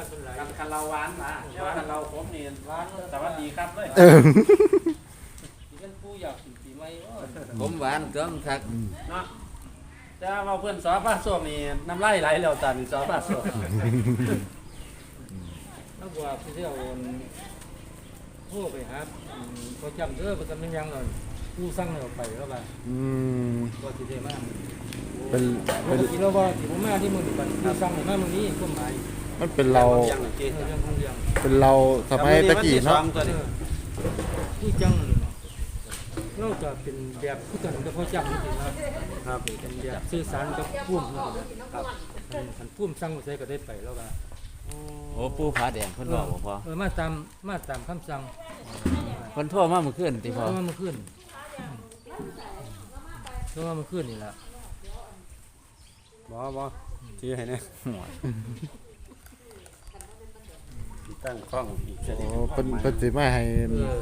านเป็นหลายกันคันเราหวานนะใช่ว่าคันเราผมนี่หวานสวัสดีครับเลยเออที่เป็นผู้อยากกินปีใหม่ว่าผมหวานก็คักเนาะแต่ว่าเพื่อนสอผ้าส้มนี่น้ำลายไหลแล้วตอนสอผ้าส้มแล้วบอกว่าพี่เที่ยวโอนโทรไปหาอืมพอจำเด้อประจำยังยังเลยผู้สั่งให้เราไปแล้วไปอืมก็สิเทมากเป็นปเป็นกติเราว่าที่ผมมาที่มือนี่บัดผู้สั่งให้มามือนี้ก็หมาย มันเป็นเราเออเรื่องของเรื่องเป็นเราสมัยตะกี้เนาะเออผู้จังเราจะเป็นแบบผู้จังก็พอจำจริงๆนะครับเป็นแบบสื่อสารกับผู้มนะครับคันผู้มสั่งมาใส่ก็ได้ไปแล้วว่าโอ้ปูผาแดงเพิ่นบอกบ่พอเออมาตามมาตามคำสั่งเพิ่นโทรมาเมื่อคืนติเพพอราะว่ามันขึ้นเพราะว่ามันขึ้นนี่แหละบอบอชี้ให้เนี่ ยตั้งกล้องอีกจะโอ้ได้เป็นเป็นสิมาให้ เออ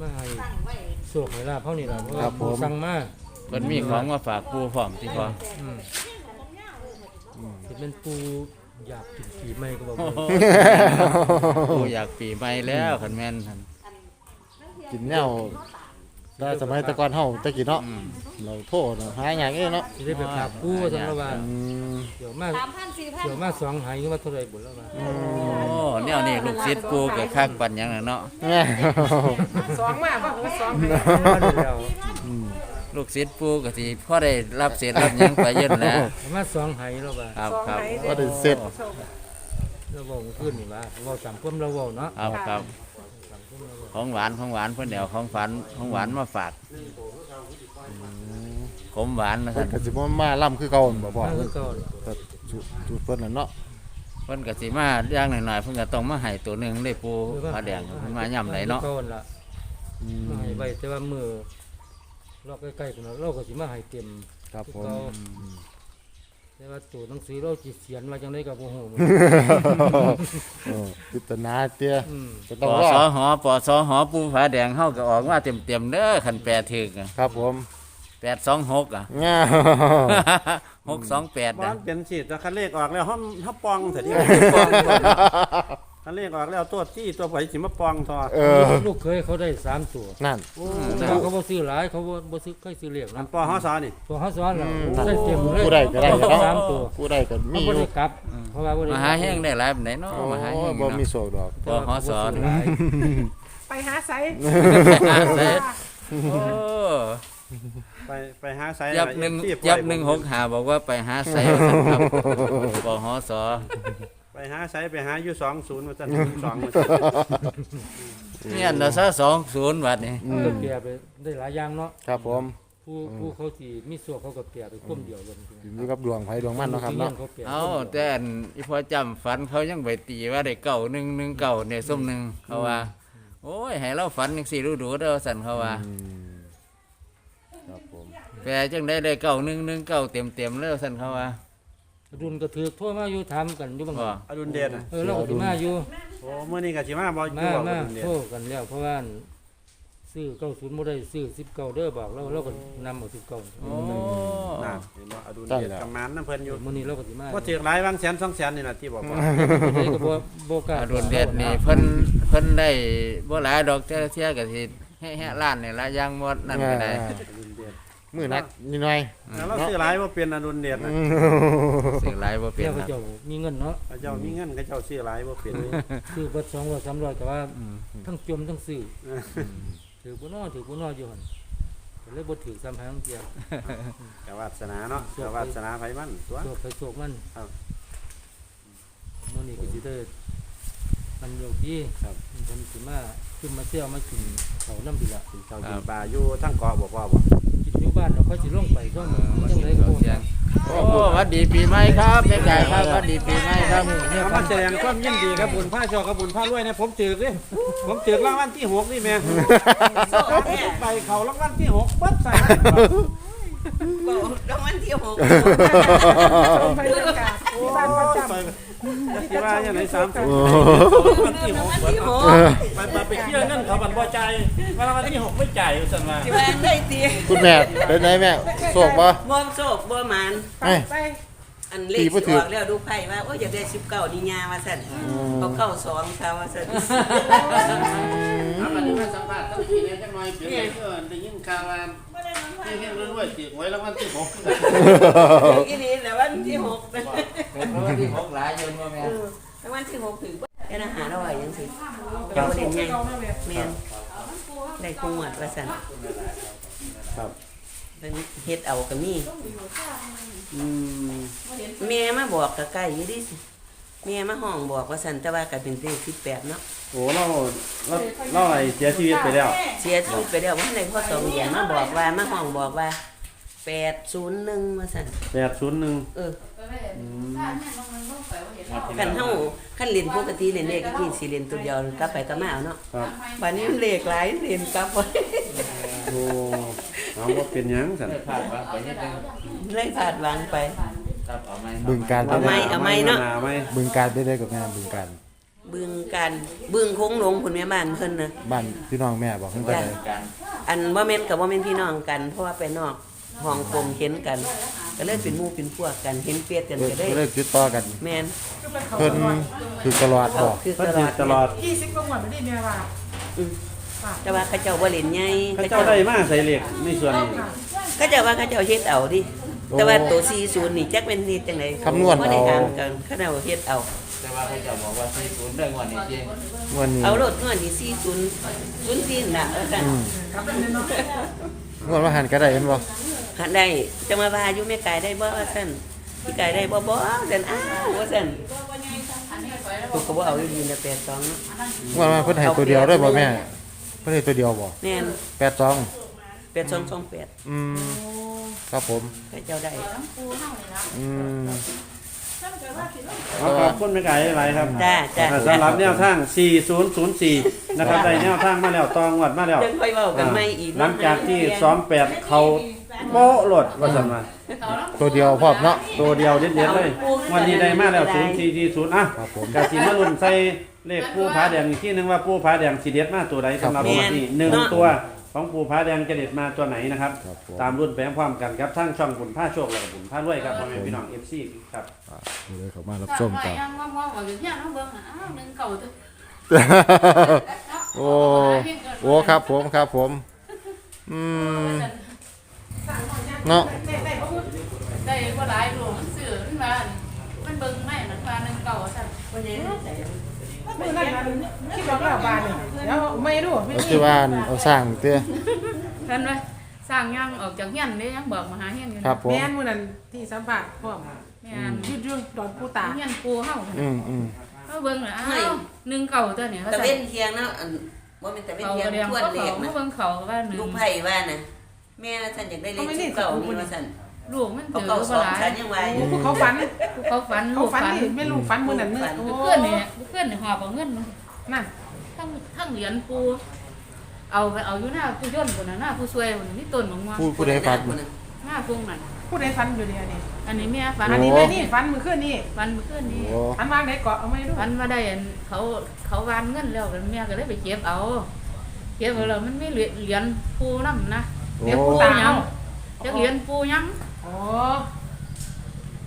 มาให้โศกให้ลาบเขานี่แหละเพราะครัว่าบผมผู้สั่งมาเพิ่นมีของมาฝากปูพร้อมติพออืมสิเป็นปูอยากกินปีใหม่ก็บอกว่าปูอยากปีใหม่แล้วคันแม่นหั่นกินแนว ได้สมัยแตะก่อนเฮาตะกี้เนาะอืมเราโทษเนาะหาอย่างนี้เนาะสิได้ไปกราบปูว่าซั่นแล้วว่าอืมเดี๋ยวมาสามพันสี่พันเดี๋ยวมาสองหายก็มาเท่าไหร่บุญแล้วว่าโอ้แนวนี้ลูกศิษย์ปูก็คักปันหยังน่ะเนาะแง่สองมากก็คือสองมาได้แล้วลูกศิษย์ปูก็สิพอได้รับเศษรับหยังไปเยอะแล้วมาสองหายแล้วว่าครับครับก็ได้เสร็จ เราบอกมันขึ้นนี่ว่าเราตามความเราเว้าเนาะ ครับครับ ของหวานของหวานเพิ่นเดี๋ยวของฝันของหวานมาฝากขมหวานนะเพิ่ท่านนก็สิบ่มาล่ำคือเก่าบ่บ่มาคือเก่าแต่จุดจุดเพิ่นน่ะเนาะเพิ่นก็สิมาอย่างหน่อยๆเพิ่นก็ต้องมาให้ตัวหนึงได้ปูผาแดงเพิ่นมาย่ำไหนเนาะ ก่อนล่ะอืมมาให้ไว้แต่ว่ามือเราใกล้ๆกันเราเราก็สิมาให้เต็มครับผมเรา แต่ว่าตัวหนังสือเราสิเขียนมาจังไดก็บ่ฮู้เหมือนเออพิจารณาเตี้ยอืมก็ปต้องอรอสอหอปอสอหอปูผาแดงเฮาก็ออกมาเต็มๆเด้อคันแปลถึกอะครับผม826อะ ง่า628บ้านะนเป็นสิแต่คันเลขออกแล้วห้องห้าปองเสร็จที่ คันเลขออกแล้วตัวที่ตัวไผ่สิมาปองทอเออ ลูกเคยเขาได้สามตัวนั่น แต่ว่าเขาบ่ซื้อหลายเขาบ่บ่ซื้อเคยซื้อเรียกอันะนปอห้าสอนี่ตัวเขาสอนเราอืมได้เต็มเลยผู้ใดก็ได้เนาะสามตัวผู้ใดก็เขามีบ่อยู่ได้กลับเพราะว่าบ่ได้มหาแห้งได้หลายปานใดเนาะโอ้มหาแห้งบ่มีเนาะ โศกดอกปอหอสอนหลายไปหาไซเสร็จโอ้ไปไปหาไซยับหนึ่งยับหนึ่งหกหาบอกว่าไปหาไสว่าซั่นครับปอหอสอ ไปหาไซไปหาอยู่สองศูนย์มาตั้งสองเนี่ยนะซะ20บาทนี่อืก็มแก่ไปได้หลายอย่างเนาะครับผมผู้ผู้เขาที่มีส่วนเขาก็แก่ไปคุ้มเดียวกันอยู่กับดวงไผดวงมันเนาะครับเนาะขแก่เอาแต่อันอีพอจำฝันเขายังไปตีว่าได้เก่าหนึ่งหนึ่งเก่าเนี่ยส้มหนึ่งเขาว่า โอ้ยให้เราฝันจังสี่รู้ดูเด้อสันเขาว่าอืมครับผมแปลจังได้ได้เก่าหนึ่งหนึ่งเก่าเต็มเต็มๆแล้วสันเขาว่า รุนก็ถือโทั่วมาอยู่ทำกันอยู่บางบ่ อดุลเดชเออเราก็สิมาอยู่โอ้เมื่อนี้กับสิมาบอลมาบอกอมาดุลเดชโทรกันแล้วเพราะว่าซื้อเก้าศูนย์บ่ได้ซื้อสิบเก้าเด้อบอกเราเราก็นำเอาสิบเก้าโอ้น่ะเห็นบ่อดุลเดชกำมันน้ำเพลินอยู่มื้อนี้เราก็สิมาก็ถือหลายบางแสนสองแสนนี่แหละที่บอกว่าเด้ก็บ่บ่กล้าอารุณเดชนี่เพิ่นเพิ่นได้บ่หลายดอกเท่าเทียก็สิแห่ๆล้านนี่ละอย่างหมดนั่นก็ได้อ่าอดุลเดช มือนักนิดหน่อยแล้วเราซื้อหลายว่าเป็นอดุลเดชนะอืมสิ่งหลายบ่เป็นเดี๋ยวคเขารับเจ้ามีเงินเนาะพระเจ้ามีเงินพระเจ้าซื้อหลายว่าเป็นซื้อเบิด200 300ก็ว่าอืมทั้งจมทั้งซื้อถือบ่น้อถือบ่น้ออยู่หั่นก็เลยบ่ถือซ้ำหางเดียวกวาสนาเนาะกวาสนาไผมันตัวโชคไปโชคมันครับมื้อนี้ก็สิได้มันโยกดีครับ ผมสิมาขึ้นมาเที่ยวมากินเขาน้ำดีละ เจ้ากินปลาอยู่ทั้งเกาะบอกว่าบ่กินอยู่ บ้านเราค่อยสิลงไปก็มันจังไดก็บ่เสียงโอ้หวัดดีปีใหม่ครับแม่ไก่ครับหวัดดีปีใหม่ครับเนี่ยมาแสดงความยินดีกับบุญผ้าชอกับบุญผ้ารวยเนี่ยผมจืดเลยผมจืดรางวัลที่หกนี่แม่ไปเขารางวัลที่หกปั๊บใส่รางวัลที่หกไปเลยค่ะที่บ้านประจำที่ว่าอย่างไรสามสิบโอ้รางวัลที่หรางกวัลที่หกไป ไปไปเที่ยวนั่นเขาบันพอใจว่ารางวัลที่หกไม่จ่ายสันมาที่ว่าได้ตีคุณแม่เป็นไงแม่โศกบ่ บ่โศกบ่หมานไปไป อันเลขสิออกแล้วดูไพ่ว่าโอ้ยอยากได้สิบเก้านี่ยาว่าสั่นเขาเก้าสองเขาว่าสั่นเอามาดูมาสัมภาษณ์ต้องกี่เนี่ยจังหน่อยเปลี่ยนเพื่อนได้ยินข่าวว่าที่เฮ็ดรวยๆติหวยรางวัลที่หกอีนี้แหละวันที่หกราะว่าที่หกหลายยนบ่แม่ รางวัลที่หกถือ ว่าแค่อาหารอร่อยยังสิเราเล่นไงแมนได้คงหวดว่าสั่นครับเป็นเฮ็ดเอาก็มีอืมแม่มาบอกก็ใกล้อยู่ดิแม่มาห้องบอกว่าสั่นแต่ว่าก็เป็นเลขสิบแปดเนาะโอ้เราเราเราไอ้เสียชีวิตไปแล้ว เสียชีวิตไปแล้วว่าในพ่อสองเดือนมาบอกว่ามาห้องบอกว่าแปดศูนย์หนึ่งมาสั่นแปดศูนย์หนึ่งเออ คันเฮาคันเล่นปกติเล่นเลขก็กินสิเล่นตัวเดียวกลับไปกลับมาเอาเนาะครับบัดนี้มันเลขหลายเล่นกลับไปโอ้เอาว่าเป็นหยังสันได้ผ่านว่าไปนิดนึงเลยขาดวางไป ครับเอาไหมบึงการเอาไหมเอาไหมเนาะอไหมบึงการได้ได้กับแม่บึงการบึงกันบึงคงหลงคุณแม่บ้านเพิ่นน่ะ บ้านพี่น้องแม่บอกเพิ่นไปจ้ะเลยการอันบ่แม่นกับบ่แม่นพี่น้องกัน เพราะว่าไปนอกห้องกลมเห็นกัน ก็เลยเป็นหมู่เป็นพวกกันเห็นเปียดกันก็ได้ก็เลยติดต่อกัน แม่นเพิ่นคือตลอดเขาบอกคือเพิ่นตลสิอดตลอดยี่สิบกว่าวันไม่ได้เนี่ยว่าอืมแต่ว่าเขาเจ้าบ่เล่นใหญ่เขาเจ้าได้มาใส่เหล็กในส่วนนี้ เขาเจ้าว่าเขาเจ้าเฮ็ดเอาดิแต่ว่าตัว40นี่จักเป็นนี่จังได๋คำนวณบ่เอาได้ถามกันเขาเจ้าเฮ็ดเอา แต่ว่าเขาจะบอกว่าที่ศูนย์เรื่องวันนี้จริงวันนี้เอารถเงินนี่40 04น่ะว่าซั่นอืมงวดว่าหันก็ได้เห็นบ่ หันได้จะมาว่าอยู่แม่กายได้บ่ว่าซั่นพี่กายได้บ่บ่เดินอ้าวว่าซั่นกูก็บ่เอาอยู่ดีนะ82เนาะงวดว่าเพิ่นให้ตัวเดียวได้บ่แม่เพิ่นให้ตัวเดียวบ่แม่น82 8228อืมครับผมเขาเจ้าได้อืมเอาขอบคุณแม่ไก่หลายครับจ้าจ้าอ่าสำหรับแนวทาง 4004 นะครับได้แนวทางมาแล้วตองวัดมาแล้วยังค่อยเว้ากันใหม่อีกหลังจากที่ซ้อมแปดเขา โป๊ะโหลดว่าสันมาตัวเดียวพร้อมเนาะ ตัวเดียวเด็ดๆเลยวันนี้ได้มาแล้ว0440อะครับผมกะสิมาลุ้นใส่เลขปูผาแดงอีกที่นึงว่าปูผาแดงสิเด็ดมาตัวใดสำหรับวันนี้หนึ่งตัวของปูผาแดงจะเด็ดมาตัวไหนนะครับ ครับผม ตามรุ่นไปพร้อมๆกันครับทั้งช่องบุญผ้าโชคและก็บุญผ้ารวยครับพ่อแม่พี่น้อง FC ครับเลยเข้ามารับชมกัน ยังมองๆว่าอยู่ที่นั่นเบิ่งอ้าวนึงเก่าตัวโอ้โอ้ครับผมครับผม อืม เนาะได้บ่หลายหลวงซื้อมันว่ามันเบิ่งไม่มันว่านึงเก่าซั่นวันนี้มือนั่นมันคิดว่าเราบ้านนี่เดี๋ยวไม่รู้ไม่ก็มีคือว่าเอาสร้างเตี้ยเห็นไหมสร้างยังออกจากเฮียนเด้ยังบอกมาหาเฮียนอยู่ครับผมแม่นมื้อนั้นที่สัมภาษณ์พร้อมแม่นยืดยืดดอนปูตาเฮียนปูเฮาอืมอืมเฮาเบิ่งน่ะอ้าวนึงเก่าตัวเนี่ยเขาตะใส่เว้นเทียงเนาะอันบ่แม่นตะเว้นเขาเทียงก็เรียงทวนเขาเลเขาขนะเบิ่งเขาว่าหนึ่งลูกไผ่ว่าน่ะ แม่ว่าฉันอยากได้เลขสิบเก้านี่ว่าฉัน ลูกมันเขาถือเก้าสบ่องหลายฉันยังว่าอยู่เขาฝันเขาฝันเขาลูกฝันฝันนี่แม่ลูกฝันมื้อนั้นมื้อโอ้เพื่อนนี่เพื่อนนี่หอบเอาเงินมานั่นทั้งทั้งเหรียญปูเอาไปเอาอยู่หน้าผู้ย่นคนน่ะหน้าผู้ช่วยคนนี่ต้นของว่าผู้ผู้ใดฟังหน้าพงนั่นผู้ใดฝันอยู่เดียวนี่อันนี้แม่ฝันอันนี้แม่นี่ฝันมื้อคืนนี่ฝันเมื่อคืนนี้โอ้ฝันวางไหนเกาะเอาไม่รู้ฝันว่าได้อันเขาเขาวานเงินแล้วกันแม่ก็เลยไปเก็บเอาเก็บเอาแล้วมันไม่เหรียญปูน้ำนะ โอ้เดี๋ยวปูหยังจักเหรียญปูหยังโอ้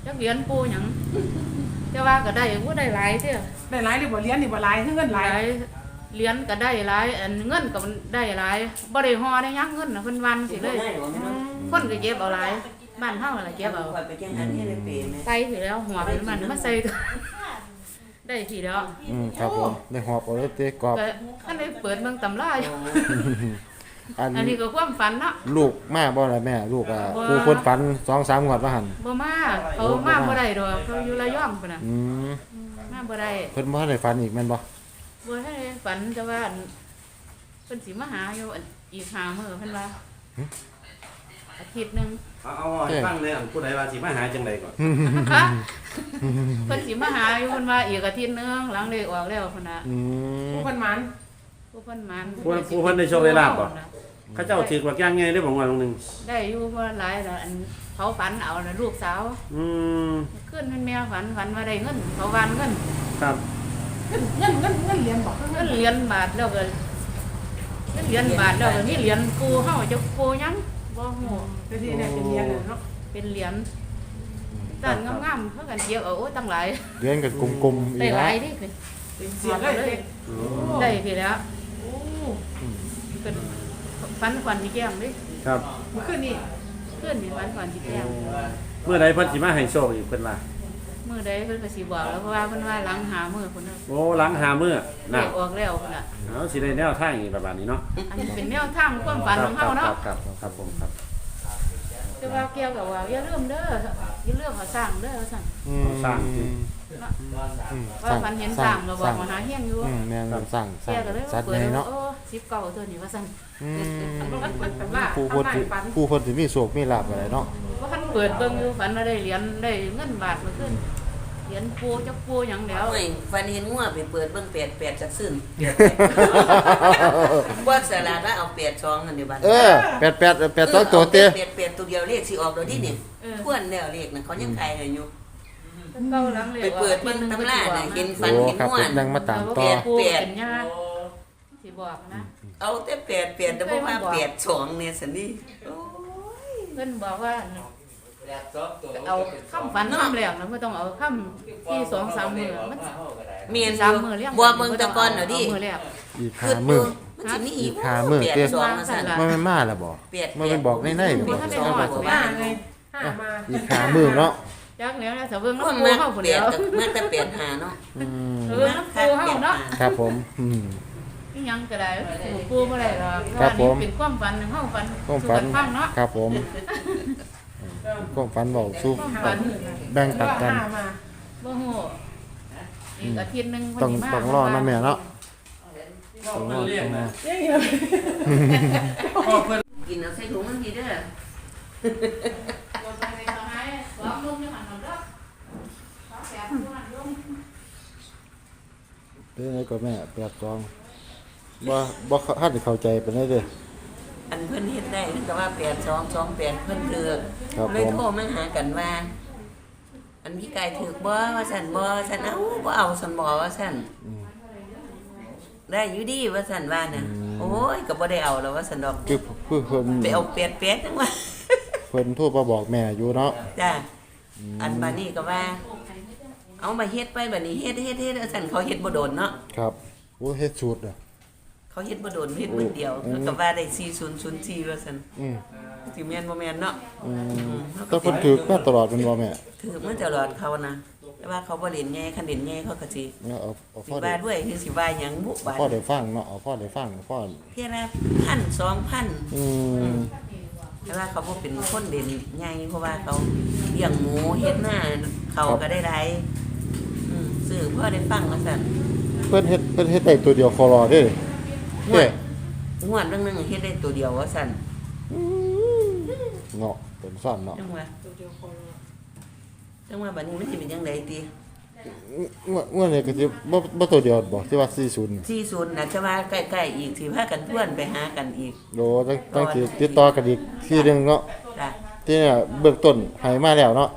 จักเหรียญปูหยังจะว่าก็ได้บ่ได้หลายเด้อได้หลายหรือบ่เลี้ยนนี่บ่หลายคือเงินหหลาลายยเหรียญก็ได้หลายอันเงินก็ได้หลายบ่ได้ห่อได้หยังเงินน่ะเพิ่นวันสิเลย คนก็เก็บเอาหลายบ้านเฮานั่นล่ะเก็บเอาไปจังหันให้ได้เปย์แม่ใส่ถือแล้วหัวเป็นมันมาใส่ตัวได้ทีเดียวอืมครับผมได้หอบเอาเลยเตี้ยกรอบก็คันได้เปิดเบิ่งตำราอยู่ อันอันนี้ก็ความฝันเนาะ ลูกมาบ่ล่ะแม่ ลูกอะบ่ ผู้คนฝันสองสามงวดว่าหั่นบ่มาเขามาบ่ได้ดอกเขาอยู่ระยองพุ่นน่ะอืมมาบ่ได้เพิ่นบ่ทันได้ฝันอีกแม่นบ่บ่ได้ฝันแต่ว่าอันเพิ่นสิมาหาอยู่อันอีกหามื้อเพิ่นว่าอาทิตย์หนึง เอาเอาให้ฟังเลยอันผู้ใดว่าสิมาหาจังไดก่อนเพิ่นสิมาหาอยู่เพิ่นว่าอีกอาทิตย์หนึงหลังเลขออกแล้วพุ่นน่ะอืมผู้คนหมัน ผู้เพิ่นมันผู้ผู้เพิ่นได้โชคได้ลาบบ่ เขาเจ้าถือกว่าย่างไงได้บอกว่าลงหนึงได้อยู่บ่หลายแล้วอันเขาฝันเอาน่ะลูกสาวอืมขึ้นมันแม่ฝันฝันว่าได้เงินเขาวานเงินครับเงินเงินเงินเงินเหรียญบ่คือเงิเงินนเหรียญบาทแล้วก็เงินเหรียญบาทแล้วก็มีเหรียญปูเฮาจะปูหยังบ่ฮู้แต่ที่เนี่ยเป็นเหรียญน่ะเนาะเป็นเหรียญด้านงามๆเพิ่นกันเกี่ยวเอาโอ้ยตั้งหลายเรียนกันกลมๆอีได้กหนะลายนี่คือเป็นหอบเอาเลยได้พี่แล้ว เป็นฟันควันที่แก้มดิครับเมื่อคืนนี่เพื่อนนี่ฟันควันที่แก้มเมื่อใดเพิ่นสิมาให้โชคอีกเพิ่นว่ามื้อใดเพิ่นก็สิบอกแล้วเพราะว่าเพิ่นว่าหลังหามื้อพุ่นน่ะโอ้หลังหามื้อเลน่ะขออกแล้วพุ่นน่ะเอาสิได้แนวทางอีกประมาณนี้เนาะอันนี้เป็นแนวทางความฝันของครัเฮาคเนาะรับครับครับผมครับแต่ว่าเกี่ยวกับว่าอย่าลืมเด้ออย่าลืมเขาสร้างเด้อว่าซั่นอืมสร้าง จริงอืมว่าฝันเห็นสร้างเราบอกมาหาเฮียงอยู่อืมแม่นสร้างสร้าเกี่ยงวก็เลยสัว่าตว์เปิดใหญ่แล้วเนาะโอ้19ตัวนี้ว่าซั่น อืมมันเป็นว่าผู้เอาเพิ่นไม้สิฟันผู้เพิ่นสิมีโชคมีลาภอะไรเนาะว่าคันเปิดเบิ่งอยู่ฝันว่าได้เหรียญได้เงินบาทมาขึ้นเหรียญปูจักปูหยังแล้วโอ้ยฟันเห็นงัวไปเปิดเบิ่งแปดแปดจักซึ่งว่าสลาดว่าเอาแปดซองอันเดียวบัดเออแปดแปดแปดสองตัวเต้แปดแปดตัวเดียวเลขสิออกเดี๋ยวนี้นี่เออทวนแล้วเลขน่ะเขายังขายให้อยู่ เก้าหลังเลยไปเปิดเบิ่งตำราน่ะเห็นฟันโอ้เห็นครับงัวผมยังมาตามต่อปูเป็นญาติสิบอกนะ เอาแต่แปดแปดแต่บ่ว่าแปดสองเนี่ยสันนี่โอ้ยเพิ่นบอกว่าเอาคำฝันคำแรกนะไม่ต้องเอาคำที่สองสามมือมัน เมียนสามอยู่มือเรียงบัวเบิ่งแตะกอนเดี๋ยวดิมือแรก อีกคืหาอมือ มันสิมีอีกอีกห้ามื้อ แปดเตี้ยสองมาสั่น มันไม่มาแล้วบ่แปดมันเป็นบอกในในบ่ บ่ทันได้สองฮอดกว่าห้าบ้านเลยห้ามา อีกหามือเนาะ จักแล้วนะถ้าเบิ่งคนน้ำปูมาเฮาผู้แปเดียดวกับมาแต่แปดหาเนาะอืมเออน้ำปูเฮาเนาะครับผมอืมอีหยังก็ได้ปูบ่ได้หรอกครับผม เป็นความฝันของเฮาฝันความฝันสู่กัฟังเนาะครับผมความฝันบอกสู้ความฝันแบ่งปันกันห้ามาบ่ฮู้อีกอาทิตย์หนึงเพิ่นต้องสิมาต้องรอนะแม่เนาะต้องรอต้องรอกินเอาใส่ถุงมันดีเด้อ สองลุงอยู่หั่นเนาะสองแสนอยู่หั่นลุง เป็นไงก็แม่แปดสองบ่บ่ฮัดเข้าใจปานใดเด้ออันเพิ่นเฮ็ดได้แต่ว่าแปดสองสองแปดเพิ่นถือกครับเลยผมโทรมาหากันว่า อันพี่กายถือกบ่ว่าสั่นบ่สั่นเอ้าบ่เอาสั่นบ่ว่าสั่นได้อยู่ดีว่าสั่นว่าน่ะโอ้ยก็บ่ได้เอาแล้วว่าสั่นดอกคือคือเพิ่นไปเอาเป็ดเป็ดจังว่า เพิ่นโทรมาบอกแม่อยู่เนาะ จ้าอันบัดนี้ก็ว่า เอามาเฮ็ดไปบัดนี้เฮ็ดเฮ็ดเฮ็ดสั่นเขาเฮ็ดบ่โดนเนาะครับโอ้เฮ็ดสูตรอะ เขาเฮ็ดบ่โดนเฮ็ดมื้อเดียวเขาก็ว่าได้4004ว่าซั่นอืมสิแม่นบ่แม่นเนาะอืมแต่เพิ่นถูกมาตลอดแม่นบ่แม่ถือมันตลอดเขานะแต่ว่าเขาบ่เล่นใหญ่คันเล่นใหญ่เขาก็สิเอาเอาเอาสิพ่อได้ว่าด้วยคือสิว่าหยังบุบาดพ่อได้ฟังเนาะเอาพ่อได้ฟังพ่อเที่ยละพันสองพันอืมแต่ว่าเขาบ่เป็นคนเด่นใหญ่เพราะว่าเขาเลี้ยงหมูเฮ็ดหน้าเขาก็ได้หลายอืม ซื้อพ่อได้ฟังว่าซั่นเพิ่นเฮ็ดเพิ่นเฮ็ดได้ตัวเดียวคอรอเด้เด้งวดเรื่องหนึงเฮ็ดได้ตัวเดียวว่าซั่นเนาะเป็นซ่อนเนาะจังว่าจังว่าบัดนี้มันสิเป็นจังไดติเมื่อเมื่อนี้ก็สิบ่บ่ตัวเดียวบ่ที่ว่า40นี่40น่ะจะว่าใกล้ๆอีกสิพากันทวนไปหากันอีกโดตั้งตั้งสิติดต่อกันอีกทีหนึงเนาะจ้ะที่เนี่ยเบื้องต้นให้มาแล้วเนาะ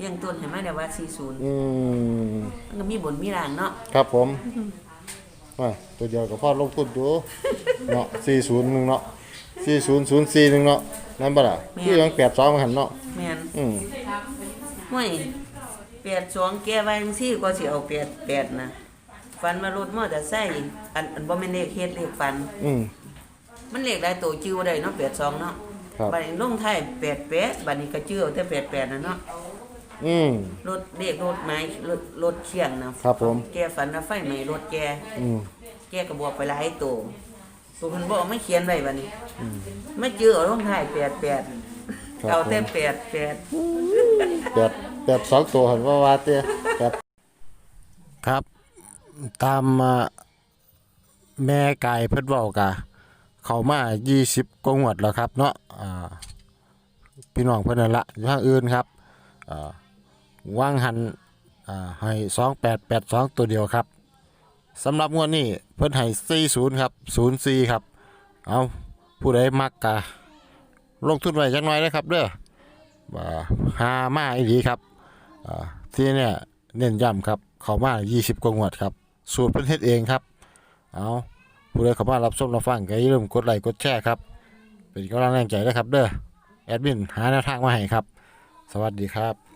เลี้ยงต้นให้มาได้ว่า40อืมมันก็มีบนมีรางเนาะครับผมว่าตัวเดียวก็พอลงทุนอยู่เนาะ40นึงเนาะ4004นึงเนาะนั่นบ่ล่ะคือยัง82มันหั่นเนาะแม่นอืมห้วยแปดสองแกไว้จังซี่ก็สิเอาแปดแปดนะฟันมารถมอเตอร์ไซค์อันอันบ่แม่นเลขเฮ็ดเลขฟัน อืมมันเลขได้ตัวจิ้วได้เนาะแปดสองเนาะครับบัดนี้ลงท้ายแปดแปดบัดนี้ก็จิ้วเอาแต่แปดแปดนะเนาะ อืม รถเลขรถไม้รถรถเคียงนะครับผม แกฝันว่าไฟไหม้รถแก อืม แกก็บอกไปหลายตัวตัวเพิ่นบอกไม่เขียนไว้บัดนี้ไม่จิ้วเอาลงท้ายแปดแปดครับ เอาแต่ผมแปดแปด แปดแปดสองตัวเห็นว่าว่าเตี้ยแปดครับ ตามมาแม่ไก่เพิ่นเว้ากะ เขามา20กว่างวดแล้วครับ เนาะอ่าพี่น้องเพิ่นนั่นละอยู่ทางอื่นครับอ่า ว่างหันอ่าให้2882ตัวเดียวครับสำหรับงวดนี้เพิ่นให้40ครับ04ครับ เอาผู้ใดมักกะลงทุนไว้จักหน่อยนะครับเด้อว่าหามาอีดีครับที่เนี่ยเน้นย้ำครับ เขามา 20 กว่างวดครับ สูตรเป็นเฮ็ดเองครับ เอาผู้ใดเข้ามารับชมรับฟังก็อย่าลืมกดไลค์กดแชร์ครับ เป็นกำลังแรงใจนะครับเด้อแอดมินหาแนวทางมาให้ครับ สวัสดีครับ